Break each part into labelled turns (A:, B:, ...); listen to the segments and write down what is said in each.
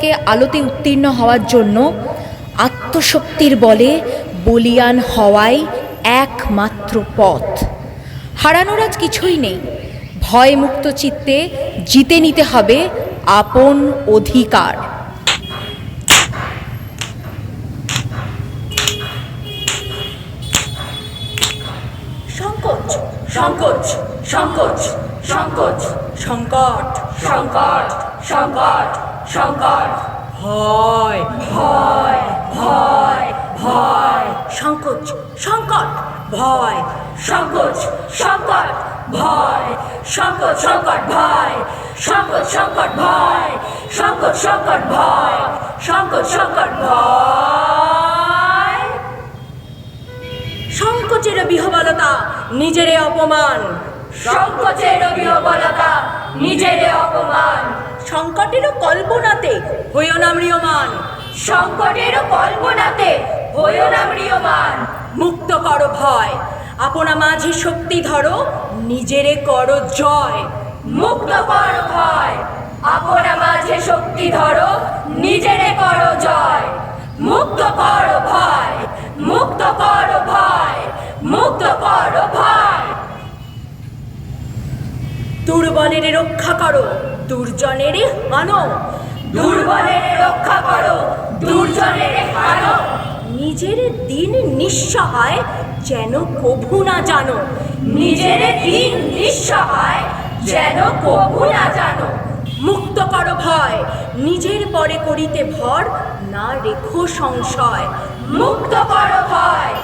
A: কে আলোতে উত্তীর্ণ হওয়ার জন্য আত্মশক্তির বলে বলিয়ান হওয়াই একমাত্র পথ। হারানোর আজ কিছুই নেই। ভয়মুক্ত চিত্তে জিতে নিতে হবে আপন অধিকার।
B: সংকোচ সংকোচ সংকোচ সংকোচ, সংকট সংকট সংকট। সংকট ভয় ভয় ভয় ভয় সংকোচ সংকট ভয় সংকোচ সংকট ভয়। সংকোচ সংকট ভয়। সংকোচ সংকট ভয়। সংকোচ সংকট ভয়। সংকোচ সংকট ভয়। সংকোচের বিহবলতা নিজেরে অপমান। সংকোচের বিহবলতা নিজেরে অপমান। সংকটের কল্পনাতে হইও না ম্রিয়মান। সংকটের কল্পনাতে হইও না ম্রিয়মান। মুক্ত করো ভয়। আপনা মাঝে শক্তি ধরো নিজেরে করো জয়। মুক্ত করো ভয়। আপনা মাঝে শক্তি ধরো নিজেরে করো জয়। মুক্ত করো ভয়। মুক্ত করো ভয়। মুক্ত করো ভয়। দুর্বলের রক্ষা করো, দুর্জনের হানো। দুর্বলের রক্ষা করো, দুর্জনের হানো। নিজের দিন নিঃসহায় যেন কভু না জানো। নিজের দিন নিঃসহায় যেন কভু না জানো। মুক্ত করো ভয়, নিজের পরে করিতে ভর না রেখো সংশয়। মুক্ত করো ভয়,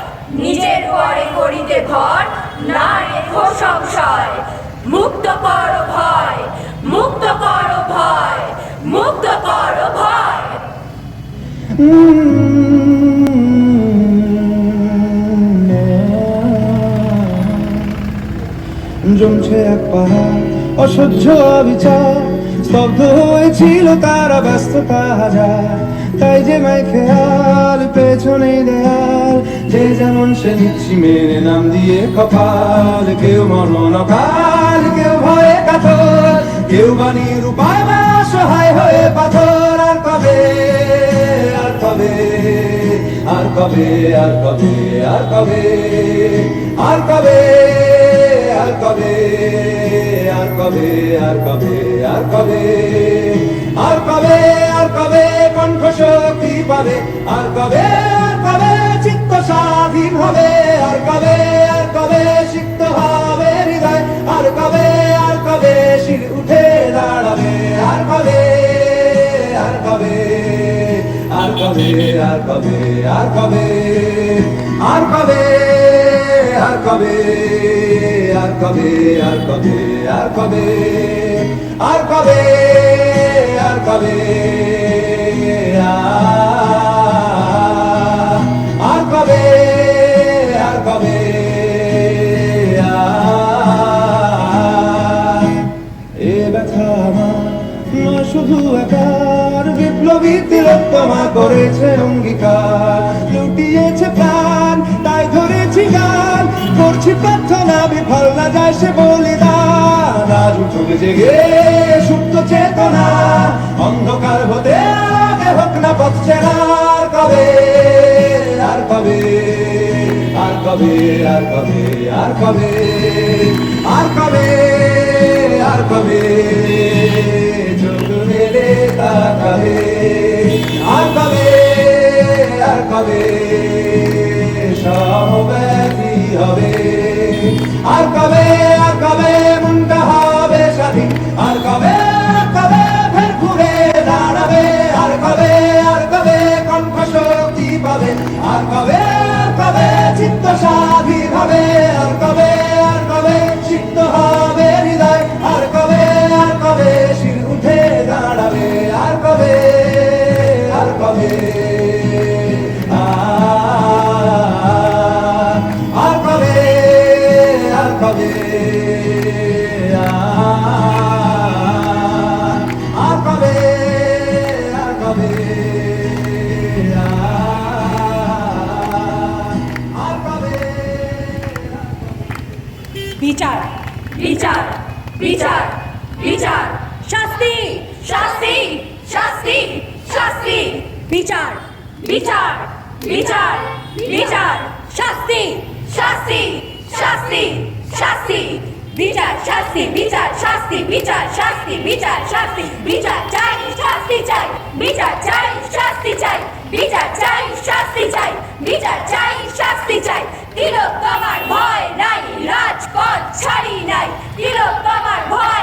B: নিজের পরে করিতে ভর না রেখো সংশয়। মুক্ত করো ভয় মুক্ত করো ভয় মুক্ত করো ভয়
C: জমছে এক পাহাড়, অসহ্য বিচার স্তব্ধ হয়েছিল তারা ব্যস্ততা হাজার। তাই যে মাই খেয়াল, পেছনে দেয়াল যে যেমন সে নিচ্ছি মেনে নাম দিয়ে কপাল কেউ মরণ কাল কেউ ভয়ে কাতর কেউ বাণীর উপায় বা সহায় হয়ে পাথর আর কবে আর কবে আর কবে আর কবে আর কবে আর কবে আর কবে আর কবে আর কবে আর কবে আর কবে আর কবে কণ্ঠ শক্তি পাবে আর কবে আর কবে চিত্ত স্বাধীন হবে আর কবে আর কবে সিক্ত হবে হৃদয় আর কবে আর কবে শির উঠে দাঁড়াবে আর কবে আর কবে আর কবে আর কবে আর কবে আর কবে আর কবে আর কবে আর কবে আর কবে আর কবে আর কবে আর বিপ্লবী তিলোত্তমা করেছে অঙ্গীকার। লুটিয়েছে প্রাণ, তাই ধরেছি গান। করছি প্রার্থনা, বিফল না যায় সে বলিদান। আজ উঠুক জেগে সুপ্ত চেতনা, অন্ধকার হতে হোক না পথ চেনা আর কবে আর কবে আর কবে আর কবে আর কবে আর কবে আর কবে। তাকাবে আর আর কবে সমব্যাধি হবে।
B: বিচার বিচার বিচার শাস্তি শাস্তি শাস্তি বিচার বিচার বিচার বিচার শাস্তি শাস্তি শাস্তি শাস্তি বিচার, শাস্তি বিচার শাস্তি বিচার শাস্তি বিচার শাস্তি, বিচার চাই, শাস্তি চাই, বিচার চাই, শাস্তি চাই, বিচার চাই, শাস্তি চাই, বিচার চাই, শাস্তি চাই। তিলক তোমার ভয় নাই, রাজপথ ছাড়ি নাই। তিলক তোমার ভয়